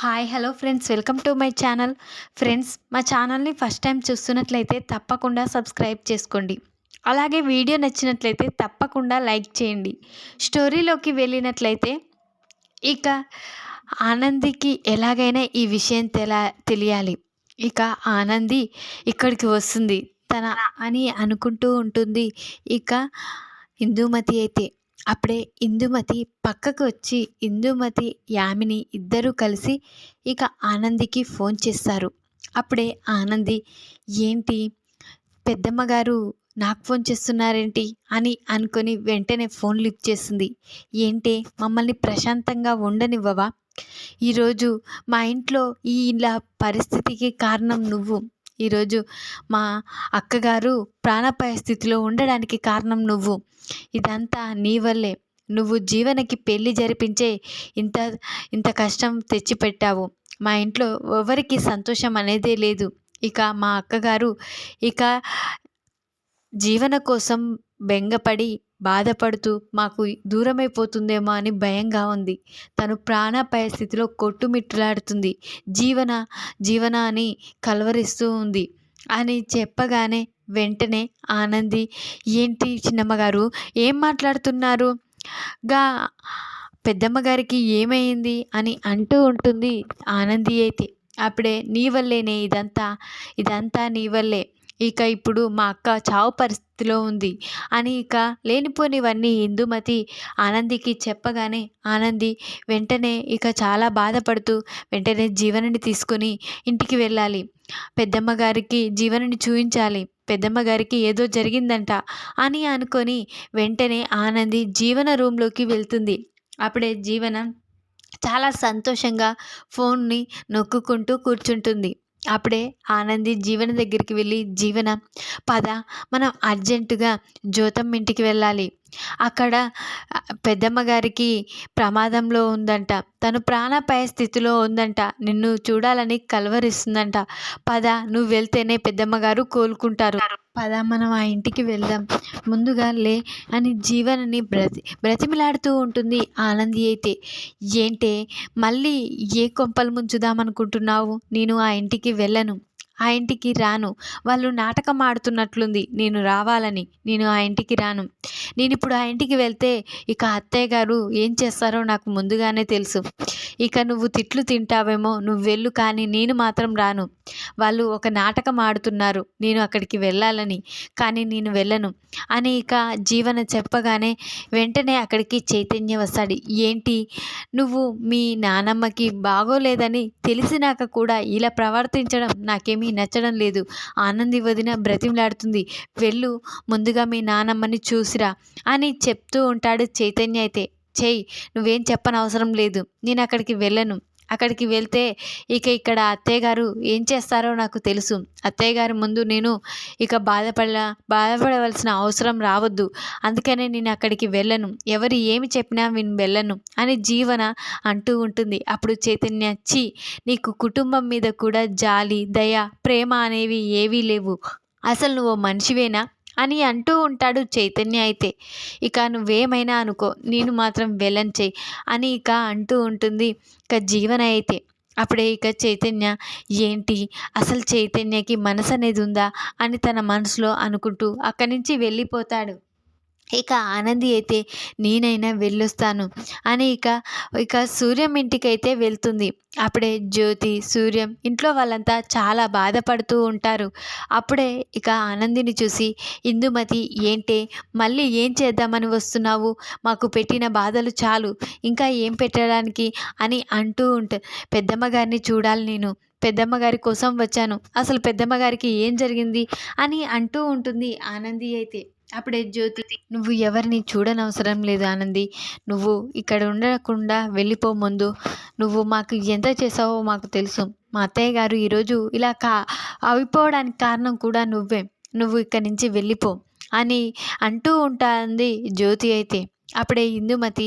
Hi hello friends welcome to my channel friends మా ఛానల్ని first time చూస్తున్నట్లయితే తప్పకుండా సబ్స్క్రైబ్ చేసుకోండి. అలాగే వీడియో నచ్చినట్లయితే తప్పకుండా లైక్ చేయండి. స్టోరీలోకి వెళ్ళినట్లయితే ఇక ఆనందికి ఎలాగైనా ఈ విషయం తెలా తెలియాలి. ఇక ఆనంది ఇక్కడికి వస్తుంది. తన అని అనుకుంటూ ఉంటుంది. ఇక ఇందుమతి అయితే అప్పుడే ఇందుమతి పక్కకు వచ్చి ఇందుమతి యామిని ఇద్దరూ కలిసి ఇక ఆనందికి ఫోన్ చేస్తారు. అప్పుడే ఆనంది ఏంటి? పెద్దమ్మగారు నాకు ఫోన్ చేస్తున్నారేంటి? అని అనుకొని వెంటనే ఫోన్ లిఫ్ట్ చేస్తుంది. ఏంటి? మమ్మల్ని ప్రశాంతంగా ఉండనివ్వవా? ఈరోజు మా ఇంట్లో ఈ ఇలా పరిస్థితికి కారణం నువ్వు. ఈరోజు మా అక్కగారు ప్రాణాపాయ స్థితిలో ఉండడానికి కారణం నువ్వు. ఇదంతా నీ వల్లే. నువ్వు జీవనకి పెళ్ళి జరిపించే ఇంత ఇంత కష్టం తెచ్చిపెట్టావు. మా ఇంట్లో ఎవరికి సంతోషం అనేదే లేదు. ఇక మా అక్కగారు ఇక జీవన కోసం బెంగపడి బాధపడుతూ మాకు దూరమైపోతుందేమో అని భయంగా ఉంది. తను ప్రాణాపాయ స్థితిలో కొట్టుమిట్టులాడుతుంది. జీవన జీవన అని కలవరిస్తూ ఉంది. అని చెప్పగానే వెంటనే ఆనంది ఏంటి చిన్నమ్మగారు ఏం మాట్లాడుతున్నారు? గా పెద్దమ్మ గారికి ఏమైంది? అని అంటూ ఉంటుంది ఆనంది అయితే. అప్పుడే నీ వల్లేనే ఇదంతా ఇదంతా నీ వల్లే. ఇక ఇప్పుడు మా అక్క చావు పరిస్థితిలో ఉంది. అని ఇక లేనిపోనివన్నీ ఇందుమతి ఆనందికి చెప్పగానే ఆనంది వెంటనే ఇక చాలా బాధపడుతూ వెంటనే జీవనని తీసుకొని ఇంటికి వెళ్ళాలి. పెద్దమ్మ గారికి జీవనని చూపించాలి పెద్దమ్మ గారికి ఏదో జరిగిందంట అని అనుకొని వెంటనే ఆనంది జీవన రూమ్లోకి వెళ్తుంది. అప్పుడే జీవన చాలా సంతోషంగా ఫోన్ని నొక్కుకుంటూ కూర్చుంటుంది. అప్పుడే ఆనంది జీవన దగ్గరికి వెళ్ళి జీవన పద మనం అర్జెంటుగా జ్యోతం ఇంటికి వెళ్ళాలి. అక్కడ పెద్దమ్మ గారికి ప్రమాదంలో ఉందంట. తను ప్రాణాపాయ స్థితిలో ఉందంట. నిన్ను చూడాలని కలవరిస్తుందంట. పద నువ్వు వెళ్తేనే పెద్దమ్మ గారు కోలుకుంటారు. పద మనం ఆ ఇంటికి వెళ్దాం. ముందుగా లే అని జీవనని బ్రతి బ్రతిమిలాడుతూ ఉంటుంది ఆనంది అయితే. ఏంటే మళ్ళీ ఏ కొంపలు ముంచుదామనుకుంటున్నావు? నేను ఆ ఇంటికి వెళ్ళను. ఆ ఇంటికి రాను. వాళ్ళు నాటకం ఆడుతున్నట్లుంది. నేను రావాలని నేను ఆ ఇంటికి రాను. నేను ఇప్పుడు ఆ ఇంటికి వెళ్తే ఇక అత్తయ్య గారు ఏం చేస్తారో నాకు ముందుగానే తెలుసు. ఇక నువ్వు తిట్లు తింటావేమో నువ్వు వెళ్ళు కానీ నేను మాత్రం రాను. వాళ్ళు ఒక నాటకం ఆడుతున్నారు. నేను అక్కడికి వెళ్ళాలని కానీ నేను వెళ్ళను. అని ఇక జీవన చెప్పగానే వెంటనే అక్కడికి చైతన్య వస్తాడు. ఏంటి? నువ్వు మీ నానమ్మకి బాగోలేదని తెలిసినాక కూడా ఇలా ప్రవర్తించడం నాకేమీ నచ్చడం లేదు. ఆనంది వదిన బ్రతిమలాడుతుంది. వెళ్ళు ముందుగా మీ నానమ్మని చూసిరా అని చెప్తూ ఉంటాడు చైతన్య అయితే. చెయ్యి నువ్వేం చెప్పనవసరం లేదు. నేను అక్కడికి వెళ్ళను. అక్కడికి వెళ్తే ఇక ఇక్కడ అత్తయ్య గారు ఏం చేస్తారో నాకు తెలుసు. అత్తయ్య గారి ముందు నేను ఇక బాధపడ బాధపడవలసిన అవసరం రావద్దు. అందుకనే నేను అక్కడికి వెళ్ళను. ఎవరు ఏమి చెప్పినా నేను వెళ్ళను అని జీవన అంటూ ఉంటుంది. అప్పుడు చైతన్య చి నీకు కుటుంబం మీద కూడా జాలి దయ ప్రేమ అనేవి ఏవీ లేవు. అసలు నువ్వు మనిషివేనా? అని అంటూ ఉంటాడు చైతన్య అయితే. ఇక నువ్వేమైనా అనుకో నేను మాత్రం వెళ్ళని అని ఇక అంటూ ఉంటుంది ఇక జీవన అయితే. అప్పుడే ఇక చైతన్య ఏంటి? అసలు చైతన్యకి మనసు అనేది ఉందా అని తన మనసులో అనుకుంటూ అక్కడి నుంచి వెళ్ళిపోతాడు. ఇక ఆనంది అయితే నేనైనా వెళ్ళొస్తాను అని ఇక ఇక సూర్యం ఇంటికైతే వెళ్తుంది. అప్పుడే జ్యోతి సూర్యం ఇంట్లో వాళ్ళంతా చాలా బాధపడుతూ ఉంటారు. అప్పుడే ఇక ఆనందిని చూసి ఇందుమతి ఏంటే? మళ్ళీ ఏం చేద్దామని వస్తున్నావు? మాకు పెట్టిన బాధలు చాలు. ఇంకా ఏం పెట్టడానికి? అని అంటూ ఉంటే పెద్దమ్మ గారిని చూడాలి నేను. పెద్దమ్మ గారి కోసం వచ్చాను. అసలు పెద్దమ్మ గారికి ఏం జరిగింది? అని అంటూ ఉంటుంది ఆనంది అయితే. అప్పుడే జ్యోతి నువ్వు ఎవరిని చూడనవసరం లేదు ఆనంది. నువ్వు ఇక్కడ ఉండకుండా వెళ్ళిపో ముందు. నువ్వు మాకు ఎంత చేసావో మాకు తెలుసు. మా అత్తయ్య గారు ఈరోజు ఇలా కా అవిపోవడానికి కారణం కూడా నువ్వే. నువ్వు ఇక్కడి నుంచి వెళ్ళిపో అని అంటూ ఉంటుంది జ్యోతి అయితే. అప్పుడే ఇందుమతి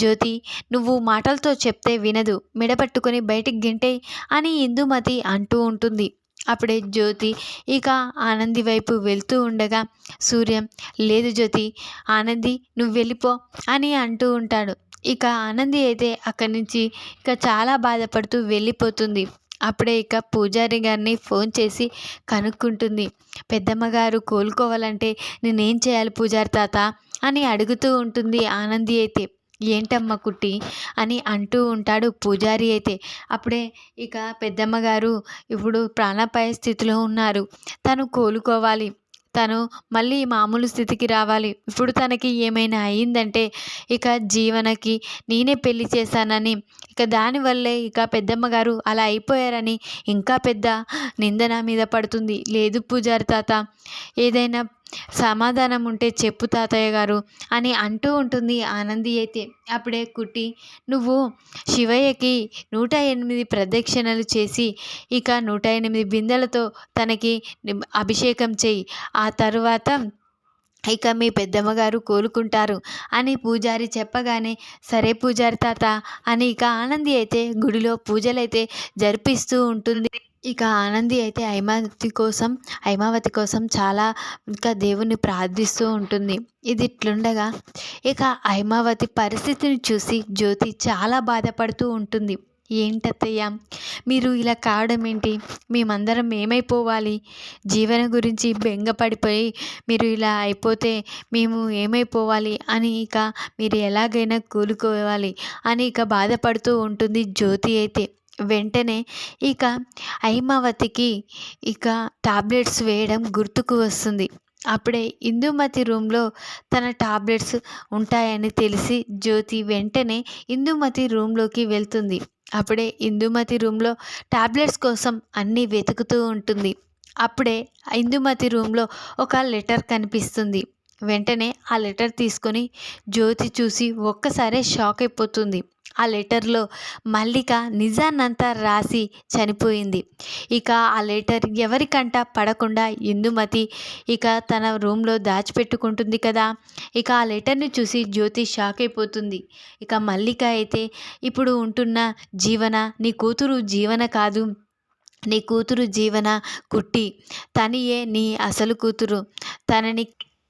జ్యోతి నువ్వు మాటలతో చెప్తే వినదు. మెడపట్టుకొని బయటికి గింటే అని ఇందుమతి అంటూ ఉంటుంది. అప్పుడే జ్యోతి ఇక ఆనంది వైపు వెళ్తూ ఉండగా సూర్యం లేదు జ్యోతి ఆనంది నువ్వు వెళ్ళిపో అని అంటూ ఉంటాడు. ఇక ఆనంది అయితే అక్కడి నుంచి ఇక చాలా బాధపడుతూ వెళ్ళిపోతుంది. అప్పుడే ఇక పూజారి గారిని ఫోన్ చేసి కనుక్కుంటుంది. పెద్దమ్మ గారు కోలుకోవాలంటే నేనేం చేయాలి పూజారి తాత అని అడుగుతూ ఉంటుంది ఆనంది అయితే. ఏంటమ్మ కుట్టి? అని అంటూ ఉంటాడు పూజారి అయితే. అప్పుడే ఇక పెద్దమ్మ గారు ఇప్పుడు ప్రాణాపాయ స్థితిలో ఉన్నారు. తను కోలుకోవాలి. తను మళ్ళీ మామూలు స్థితికి రావాలి. ఇప్పుడు తనకి ఏమైనా అయిందంటే ఇక జీవనకి నేనే పెళ్ళి చేశానని ఇక దానివల్లే ఇక పెద్దమ్మ గారు అలా అయిపోయారని ఇంకా పెద్ద నిందన మీద పడుతుంది. లేదు పూజారి తాత ఏదైనా సమాధానం ఉంటే చెప్పు తాతయ్య గారు అని అంటూ ఉంటుంది ఆనంది అయితే. అప్పుడే కుట్టి నువ్వు శివయ్యకి నూట ఎనిమిది ప్రదక్షిణలు చేసి ఇక నూట ఎనిమిది బిందెలతో తనకి అభిషేకం చేయి. ఆ తరువాత ఇక మీ పెద్దమ్మగారు కోలుకుంటారు అని పూజారి చెప్పగానే సరే పూజారి తాత అని ఇక ఆనంది అయితే గుడిలో పూజలైతే జరిపిస్తూ ఉంటుంది. ఇక ఆనంది అయితే హైమావతి కోసం హైమావతి కోసం చాలా ఇంకా దేవుణ్ణి ప్రార్థిస్తూ ఉంటుంది. ఇది ఇట్లుండగా ఇక హైమావతి పరిస్థితిని చూసి జ్యోతి చాలా బాధపడుతూ ఉంటుంది. ఏంటత్తయ్య మీరు ఇలా కావడం ఏంటి? మేమందరం ఏమైపోవాలి? జీవన గురించి బెంగపడిపోయి మీరు ఇలా అయిపోతే మేము ఏమైపోవాలి? అని ఇక మీరు ఎలాగైనా కూలుకోవాలి అని ఇక బాధపడుతూ ఉంటుంది జ్యోతి అయితే. వెంటనే ఇక హైమావతికి ఇక టాబ్లెట్స్ వేయడం గుర్తుకు వస్తుంది. అప్పుడే ఇందుమతి రూమ్లో తన టాబ్లెట్స్ ఉంటాయని తెలిసి జ్యోతి వెంటనే ఇందుమతి రూమ్లోకి వెళ్తుంది. అప్పుడే ఇందుమతి రూమ్లో టాబ్లెట్స్ కోసం అన్నీ వెతుకుతూ ఉంటుంది. అప్పుడే ఇందుమతి రూమ్లో ఒక లెటర్ కనిపిస్తుంది. వెంటనే ఆ లెటర్ తీసుకొని జ్యోతి చూసి ఒక్కసారే షాక్ అయిపోతుంది. ఆ లెటర్లో మల్లిక నిజాన్నంతా రాసి చనిపోయింది. ఇక ఆ లెటర్ ఎవరికంట పడకుండా ఇందుమతి ఇక తన రూమ్లో దాచిపెట్టుకుంటుంది కదా. ఇక ఆ లెటర్ని చూసి జ్యోతి షాక్ అయిపోతుంది. ఇక మల్లిక అయితే ఇప్పుడు ఉంటున్న జీవన నీ కూతురు జీవన కాదు. నీ కూతురు జీవన కుట్టి తనియే నీ అసలు కూతురు. తనని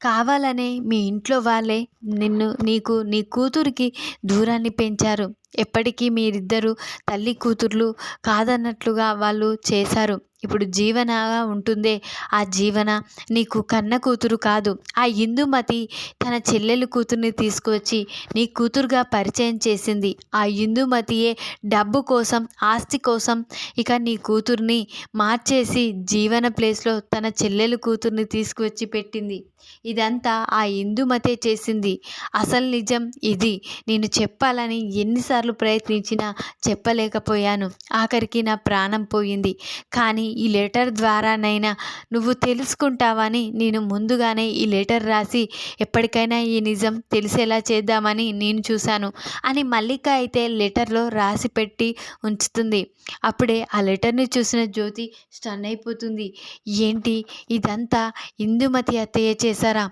కావాలనే మీ ఇంట్లో వాళ్ళే నిన్ను నీకు నీ కూతురికి దూరాన్ని పెంచారు. ఎప్పటికీ మీరిద్దరూ తల్లి కూతుర్లు కాదన్నట్లుగా వాళ్ళు చేశారు. ఇప్పుడు జీవనగా ఉంటుందే. ఆ జీవన నీకు కన్న కూతురు కాదు. ఆ ఇందుమతి తన చెల్లెలు కూతుర్ని తీసుకువచ్చి నీ కూతురుగా పరిచయం చేసింది. ఆ ఇందుమతియే డబ్బు కోసం ఆస్తి కోసం ఇక నీ కూతుర్ని మార్చేసి జీవన ప్లేస్లో తన చెల్లెలు కూతుర్ని తీసుకువచ్చి పెట్టింది. ఇదంతా ఆ ఇందుమతే చేసింది. అసలు నిజం ఇది. నేను చెప్పాలని ఎన్నిసార్లు ప్రయత్నించినా చెప్పలేకపోయాను. ఆఖరికి నా ప్రాణం పోయింది. కానీ ఈ లెటర్ ద్వారానైనా నువ్వు తెలుసుకుంటావని నేను ముందుగానే ఈ లెటర్ రాసి ఎప్పటికైనా ఈ నిజం తెలిసేలా చేద్దామని నేను చూశాను అని మల్లిక అయితే లెటర్లో రాసి పెట్టి ఉంచుతుంది. అప్పుడే ఆ లెటర్ని చూసిన జ్యోతి స్టన్ అయిపోతుంది. ఏంటి? ఇదంతా ఇందుమతి అత్తయ్య చేశారా?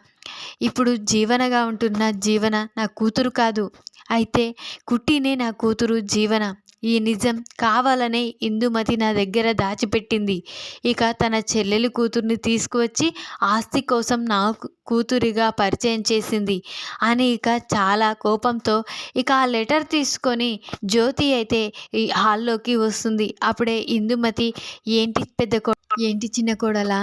ఇప్పుడు జీవనగా ఉంటున్న జీవన నా కూతురు కాదు. అయితే కుట్టినే నా కూతురు జీవన. ఈ నిజం కావాలనే ఇందుమతి నా దగ్గర దాచిపెట్టింది. ఇక తన చెల్లెలి కూతుర్ని తీసుకువచ్చి ఆస్తి కోసం నా కూతురిగా పరిచయం చేసింది. అని ఇక చాలా కోపంతో ఇక ఆ లెటర్ తీసుకొని జ్యోతి అయితే ఈ హాల్లోకి వస్తుంది. అప్పుడే ఇందుమతి ఏంటి పెద్ద కో ఏంటి చిన్న కోడలా?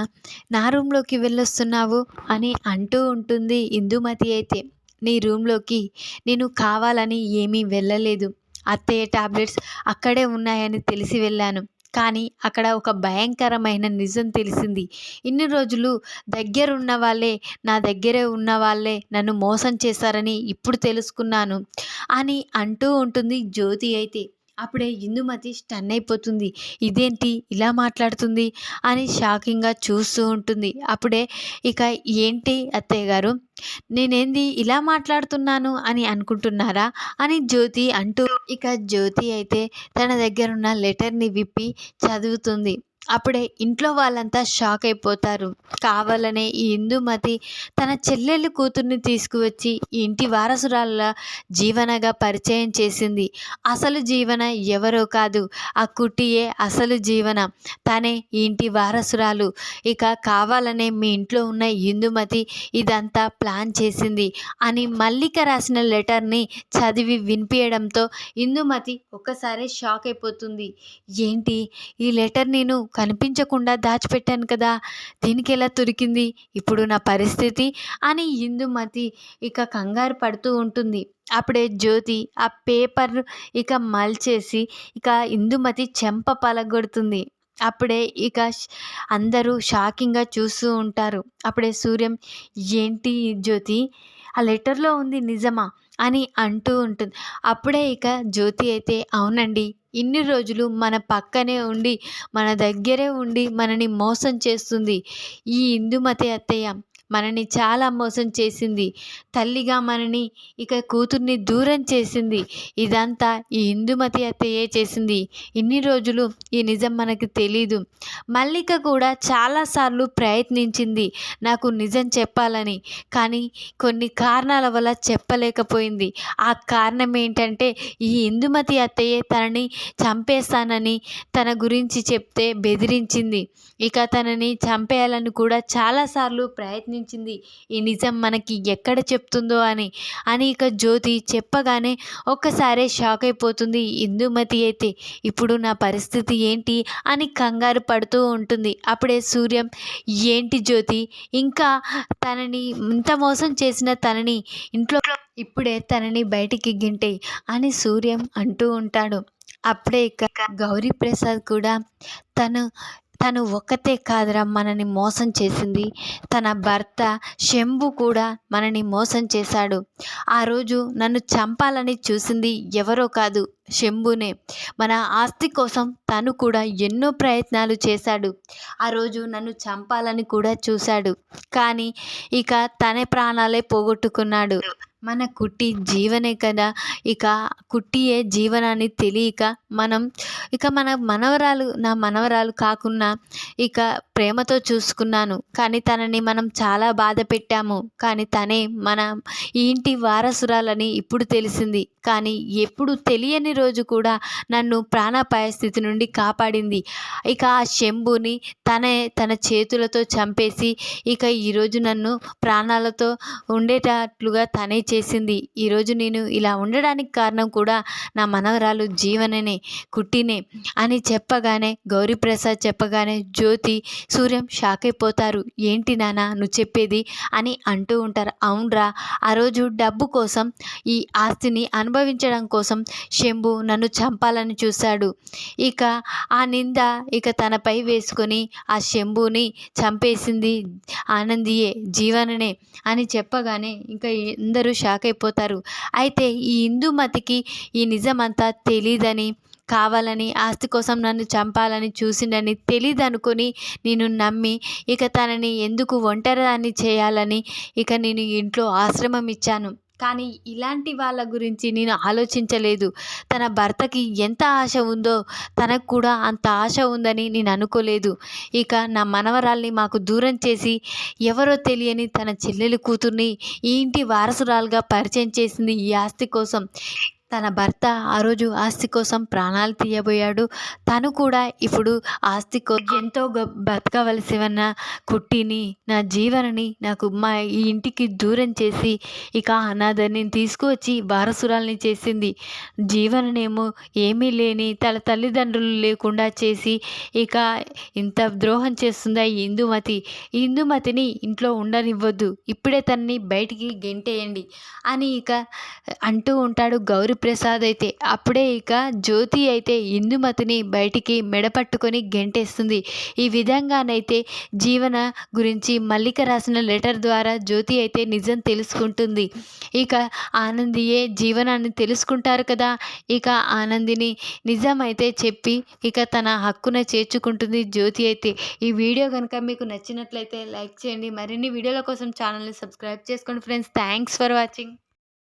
నా రూమ్లోకి వెళ్ళొస్తున్నావు? అని అంటూ ఉంటుంది ఇందుమతి అయితే. నీ రూమ్లోకి. నేను కావాలని ఏమీ వెళ్ళలేదు. అత్తయ్య టాబ్లెట్స్ అక్కడే ఉన్నాయని తెలిసి వెళ్ళాను. కానీ అక్కడ ఒక భయంకరమైన నిజం తెలిసింది. ఇన్ని రోజులు దగ్గరున్న వాళ్ళే నా దగ్గరే ఉన్న వాళ్ళే నన్ను మోసం చేశారని ఇప్పుడు తెలుసుకున్నాను. అని అంటూ ఉంటుంది జ్యోతి అయితే. అప్పుడే ఇందుమతి స్టన్ అయిపోతుంది ఇదేంటి? ఇలా మాట్లాడుతుంది? అని షాకింగ్గా చూస్తూ ఉంటుంది. అప్పుడే ఇక ఏంటి అత్తయ్య గారు? నేనేంది ఇలా మాట్లాడుతున్నాను అని అనుకుంటున్నారా? అని జ్యోతి అంటూ ఇక జ్యోతి అయితే తన దగ్గర ఉన్న లెటర్ని విప్పి చదువుతుంది. అప్పుడే ఇంట్లో వాళ్ళంతా షాక్ అయిపోతారు. కావాలనే ఈ ఇందుమతి తన చెల్లెలు కూతుర్ని తీసుకువచ్చి ఇంటి వారసురాల జీవనగా పరిచయం చేసింది. అసలు జీవన ఎవరో కాదు. ఆ కుట్టియే అసలు జీవన. తనే ఇంటి వారసురాలు. ఇక కావాలనే మీ ఇంట్లో ఉన్న ఇందుమతి ఇదంతా ప్లాన్ చేసింది అని మల్లిక రాసిన లెటర్ని చదివి వినిపించడంతో ఇందుమతి ఒక్కసారి షాక్ అయిపోతుంది. ఏంటి? ఈ లెటర్ నేను కనిపించకుండా దాచిపెట్టాను కదా దీనికి ఎలా దొరికింది? ఇప్పుడు నా పరిస్థితి అని ఇందుమతి ఇక కంగారు పడుతూ ఉంటుంది. అప్పుడే జ్యోతి ఆ పేపర్ ఇక మల్చేసి ఇక ఇందుమతి చెంప పలగొడుతుంది. అప్పుడే ఇక అందరూ షాకింగ్గా చూస్తూ ఉంటారు. అప్పుడే సూర్యం ఏంటి జ్యోతి? ఆ లెటర్లో ఉంది నిజమా? అని అంటూ ఉంటుంది. అప్పుడే ఇక జ్యోతి అయితే అవునండి ఇన్ని రోజులు మన పక్కనే ఉండి మన దగ్గరే ఉండి మనని మోసం చేస్తుంది. ఈ ఇందుమతి అత్తయ్య మనని చాలా మోసం చేసింది. తల్లిగా మనని ఇక కూతుర్ని దూరం చేసింది. ఇదంతా ఈ ఇందుమతి అత్తయ్యే చేసింది. ఇన్ని రోజులు ఈ నిజం మనకి తెలీదు. మల్లిక కూడా చాలాసార్లు ప్రయత్నించింది నాకు నిజం చెప్పాలని. కానీ కొన్ని కారణాల వల్ల చెప్పలేకపోయింది. ఆ కారణం ఏంటంటే ఈ ఇందుమతి అత్తయ్యే తనని చంపేస్తానని తన గురించి చెప్తే బెదిరించింది. ఇక తనని చంపేయాలని కూడా చాలాసార్లు ప్రయత్నించింది ఈ నిజం మనకి ఎక్కడ చెప్తుందో అని. అని ఇక జ్యోతి చెప్పగానే ఒక్కసారే షాక్ అయిపోతుంది. ఇందుమతి అయితే ఇప్పుడు నా పరిస్థితి ఏంటి? అని కంగారు పడుతూ ఉంటుంది. అప్పుడే సూర్యం ఏంటి జ్యోతి? ఇంకా తనని ఇంత మోసం చేసిన తనని ఇంట్లో ఇప్పుడే తనని బయటికి గింటే అని సూర్యం అంటూ ఉంటాడు. అప్పుడే ఇక గౌరీ ప్రసాద్ కూడా తను తను ఒక్కతే కాదురా మనని మోసం చేసింది. తన భర్త శంభు కూడా మనని మోసం చేశాడు. ఆ రోజు నన్ను చంపాలని చూసింది ఎవరో కాదు శంభునే. మన ఆస్తి కోసం తను కూడా ఎన్నో ప్రయత్నాలు చేశాడు. ఆ రోజు నన్ను చంపాలని కూడా చూశాడు. కానీ ఇక తనే ప్రాణాలే పోగొట్టుకున్నాడు. మన కుట్టి జీవనే కదా. ఇక కుట్టియే జీవనాన్ని తెలియక మనం ఇక మన మనవరాలు నా మనవరాలు కాకున్నా ఇక ప్రేమతో చూసుకున్నాను. కానీ తనని మనం చాలా బాధ పెట్టాము. కానీ తనే మన ఇంటి వారసురాలని ఇప్పుడు తెలిసింది. కానీ ఎప్పుడు తెలియని రోజు కూడా నన్ను ప్రాణాపాయ స్థితి నుండి కాపాడింది. ఇక ఆ శంభుని తనే తన చేతులతో చంపేసి ఇక ఈరోజు నన్ను ప్రాణాలతో ఉండేటట్లుగా తనే చేసింది. ఈరోజు నేను ఇలా ఉండడానికి కారణం కూడా నా మనవరాలు జీవననే కుట్టినే అని చెప్పగానే గౌరీప్రసాద్ చెప్పగానే జ్యోతి సూర్యం షాక్ అయిపోతారు. ఏంటి నాన్న నువ్వు చెప్పేది? అని అంటూ ఉంటారు. అవునరా ఆ రోజు డబ్బు కోసం ఈ ఆస్తిని అనుభవించడం కోసం శంభు నన్ను చంపాలని చూశాడు. ఇక ఆ నింద ఇక తనపై వేసుకొని ఆ శంభుని చంపేసింది ఆనందియే జీవననే అని చెప్పగానే ఇంకా అందరూ షాక్ అయిపోతారు. అయితే ఈ హిందూమతికి ఈ నిజమంతా తెలీదని కావాలని ఆస్తి కోసం నన్ను చంపాలని చూసిండని తెలియదు నేను నమ్మి ఇక తనని ఎందుకు ఒంటరిదాన్ని చేయాలని ఇక నేను ఇంట్లో ఆశ్రమం ఇచ్చాను కానీ ఇలాంటి వాళ్ళ గురించి నేను ఆలోచించలేదు. తన భర్తకి ఎంత ఆశ ఉందో తనకు కూడా అంత ఆశ ఉందని నేను అనుకోలేదు. ఇక నా మనవరాల్ని మాకు దూరం చేసి ఎవరో తెలియని తన చెల్లెలు కూతుర్ని ఈ ఇంటి వారసురాలుగా పరిచయం చేసింది ఈ ఆస్తి కోసం. తన భర్త ఆ రోజు ఆస్తి కోసం ప్రాణాలు తీయబోయాడు. తను కూడా ఇప్పుడు ఆస్తి ఎంతో బతకవలసి ఉన్న కుట్టిని నా జీవనని నాకు మా ఈ ఇంటికి దూరం చేసి ఇక అనాథని తీసుకువచ్చి వారసురాల్ని చేసింది. జీవననేమో ఏమీ లేని తన తల్లిదండ్రులు లేకుండా చేసి ఇక ఇంత ద్రోహం చేస్తుందా ఈ ఇందుమతి? ఇందుమతిని ఇంట్లో ఉండనివ్వద్దు. ఇప్పుడే తనని బయటికి గెంటేయండి అని ఇక అంటూ ఉంటాడు గౌరీ ప్రసాద్ అయితే అప్పుడే ఇక జ్యోతి అయితే ఇందుమతిని బయటికి మెడపట్టుకొని గెంటేస్తుంది. ఈ విధంగానైతే జీవన గురించి మల్లిక రాసిన లెటర్ ద్వారా జ్యోతి అయితే నిజం తెలుసుకుంటుంది. ఇక ఆనందియే జీవనాన్ని తెలుసుకుంటారు కదా. ఇక ఆనందిని నిజం అయితే చెప్పి ఇక తన హక్కున చేర్చుకుంటుంది జ్యోతి అయితే. ఈ వీడియో కనుక మీకు నచ్చినట్లయితే లైక్ చేయండి. మరిన్ని వీడియోల కోసం ఛానల్ని సబ్స్క్రైబ్ చేసుకోండి ఫ్రెండ్స్. Thanks for watching.